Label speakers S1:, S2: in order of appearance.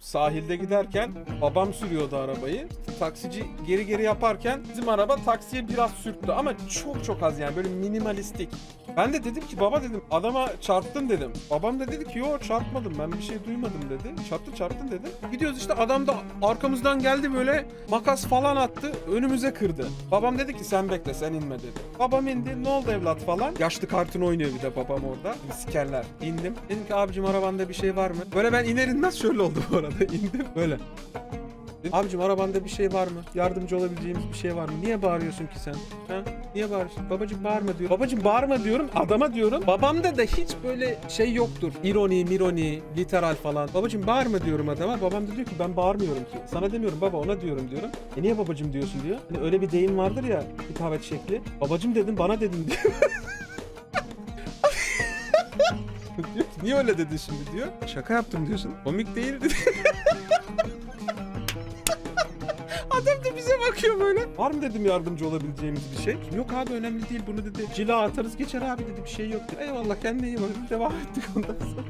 S1: Sahilde giderken babam sürüyordu arabayı. Taksici geri geri yaparken bizim araba taksiye biraz sürttü ama çok çok az yani böyle minimalistik. Ben de dedim ki baba dedim adama çarptın dedim. Babam da dedi ki yo çarpmadım ben bir şey duymadım dedi. Çarptı çarptın dedi. Gidiyoruz işte adam da arkamızdan geldi böyle makas falan attı önümüze kırdı. Babam dedi ki sen bekle sen inme dedi. Babam indi ne oldu evlat falan. Yaşlı kartın oynuyor bir de babam orada. Sikerler. İndim. Dedim ki abicim arabanda bir şey var mı? Böyle ben iner inmez şöyle oldu bu arada. İndim böyle. Abicim arabanda bir şey var mı? Yardımcı olabileceğimiz bir şey var mı? Niye bağırıyorsun ki sen? Ha? Niye bağırıyorsun? Babacım bağırma diyorum. Babacım bağırma diyorum. Adama diyorum. Babamda da hiç böyle şey yoktur. İroni, mironi, literal falan. Babacım bağırma diyorum adama. Babam da diyor ki ben bağırmıyorum ki. Sana demiyorum baba ona diyorum diyorum. E niye babacım diyorsun diyor. Hani öyle bir deyim vardır ya hitabet şekli. Babacım dedim bana dedin diyor. diyor niye öyle dedin şimdi diyor. Şaka yaptım diyorsun. Komik değildi. Adam da bize bakıyor böyle. Var mı dedim yardımcı olabileceğimiz bir şey? Yok abi önemli değil bunu dedi. Cila atarız geçer abi dedi bir şey yok dedi. Eyvallah kendine iyi bak. Devam ettik ondan sonra.